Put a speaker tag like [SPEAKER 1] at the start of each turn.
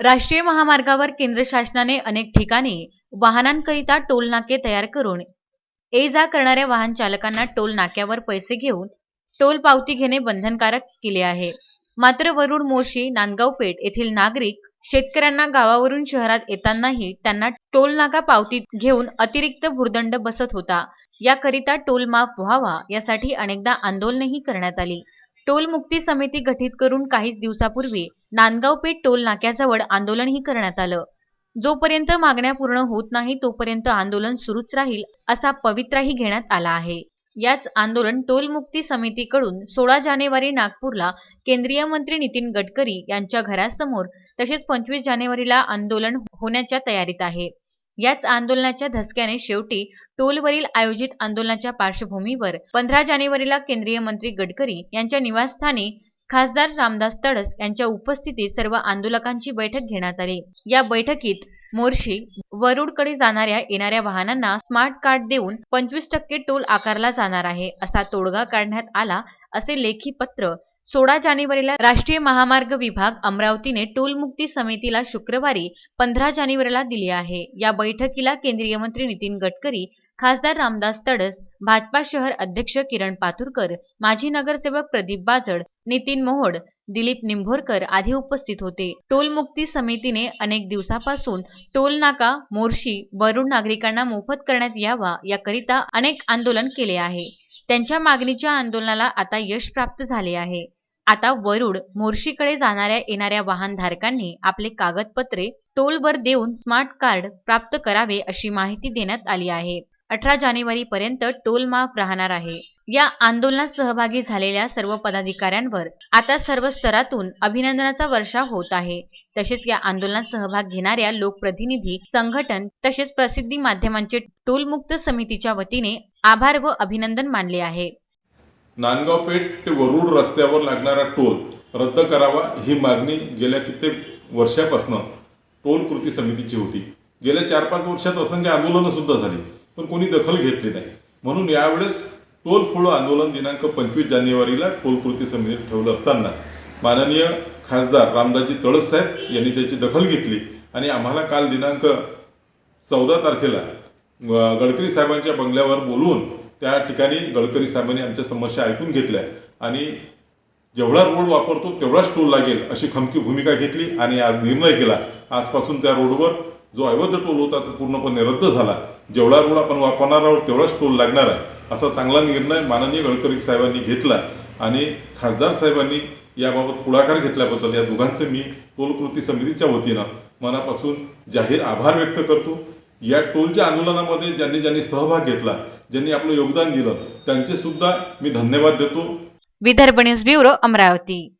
[SPEAKER 1] राष्ट्रीय महामार्गावर केंद्र शासनाने अनेक ठिकाणी वाहनांकरिता टोल नाके तयार करून ये जा करणाऱ्या वाहन चालकांना टोल नाक्यावर पैसे घेऊन टोल पावती घेणे बंधनकारक केले आहे. मात्र वरुड मोशी नांदगाव पेठ येथील नागरिक शेतकऱ्यांना गावावरून शहरात येतानाही त्यांना टोल नाका पावती घेऊन अतिरिक्त भुर्दंड बसत होता. याकरिता टोल माफ व्हावा यासाठी अनेकदा आंदोलनही करण्यात आली. टोल मुक्ती समिती गठीत करून काहीच दिवसापूर्वी नांदगाव पेठ टोल नाक्याजवळ आंदोलनही करण्यात आलं. जोपर्यंत मागण्या पूर्ण होत नाही तोपर्यंत आंदोलन सुरूच राहील असा पवित्राही घेण्यात आला आहे. याच आंदोलन टोलमुक्ती समितीकडून सोळा जानेवारी नागपूरला केंद्रीय मंत्री नितीन गडकरी यांच्या घरासमोर तसेच पंचवीस जानेवारीला आंदोलन होण्याच्या तयारीत आहे. याच आंदोलनाच्या धसक्याने शेवटी टोलवरील आयोजित आंदोलनाच्या पार्श्वभूमीवर पंधरा जानेवारीला केंद्रीय मंत्री गडकरी यांच्या निवासस्थानी खासदार रामदास तडस यांच्या उपस्थितीत सर्व आंदोलकांची बैठक घेण्यात आली. या बैठकीत मोर्शी वरुडकडे जाणाऱ्या येणाऱ्या वाहनांना स्मार्ट कार्ड देऊन पंचवीस टक्के टोल आकारला जाणार आहे असा तोडगा काढण्यात आला असे लेखी पत्र सोळा जानेवारीला राष्ट्रीय महामार्ग विभाग अमरावतीने टोलमुक्ती समितीला शुक्रवारी पंधरा जानेवारीला दिले आहे. या बैठकीला केंद्रीय मंत्री नितीन गडकरी खासदार रामदास तडस भाजपा शहर अध्यक्ष किरण पाथुरकर माजी नगरसेवक प्रदीप बाजड नितीन मोहोड दिलीप निंभोरकर आदी उपस्थित होते. टोलमुक्ती समितीने अनेक दिवसापासून टोल नाका मोर्शी वरुण नागरिकांना मोफत करण्यात यावा याकरिता अनेक आंदोलन केले आहे. त्यांच्या मागणीच्या आंदोलनाला आता यश प्राप्त झाले आहे. आता वरुड मोर्शीकडे जाणाऱ्या येणाऱ्या वाहनधारकांनी आपले कागदपत्रे टोलवर देऊन स्मार्ट कार्ड प्राप्त करावे अशी माहिती देण्यात आली आहे. अठरा जानेवारी पर्यंत टोल माफ राहणार आहे. या आंदोलनात सहभागी झालेल्या सर्व पदाधिकाऱ्यांवर आता सर्व स्तरातून अभिनंदनाचा वर्षा होत आहे. तसेच या आंदोलनात सहभाग घेणाऱ्या लोकप्रतिनिधी संघटन तसेच प्रसिद्धी माध्यमांचे टोलमुक्त समितीच्या वतीने आभार व अभिनंदन मानले आहे.
[SPEAKER 2] नांदगाव पेठ ते वरुड रस्त्यावर लागणारा टोल रद्द करावा ही मागणी गेल्या कित्येक वर्षापासून टोल कृती समितीची होती. गेल्या चार पाच वर्षात असंख्य आंदोलनं सुद्धा झाली पण कोणी दखल घेतली नाही. म्हणून यावेळेस टोल फोडो आंदोलन दिनांक पंचवीस जानेवारीला टोल कृती समितीत ठेवलं असताना माननीय खासदार रामदासजी तळस साहेब यांनी त्याची दखल घेतली आणि आम्हाला काल दिनांक चौदा तारखेला गडकरी साहेबांच्या बंगल्यावर बोलून त्या ठिकाणी गडकरी साहेबांनी आमच्या समस्या ऐकून घेतल्या. आणि जेवढा रोड वापरतो तेवढाच टोल लागेल अशी खमकी भूमिका घेतली आणि आज निर्णय केला. आजपासून त्या रोडवर जो अवैध टोल होता तो पूर्णपणे रद्द झाला. जेवढा रोड आपण वापरणार आहोत तेवढाच टोल लागणार आहे. असा चांगला निर्णय माननीय गडकरी साहेबांनी घेतला आणि खासदार साहेबांनी याबाबत पुढाकार घेतल्याबद्दल या दोघांचे मी टोल कृती समितीच्या वतीनं मनापासून जाहीर आभार व्यक्त करतो. या टोलच्या आंदोलनामध्ये ज्यांनी ज्यांनी सहभाग घेतला ज्यांनी आपलं योगदान दिलं त्यांचे सुद्धा मी धन्यवाद देतो.
[SPEAKER 1] Vidarbha news bureau Amravati.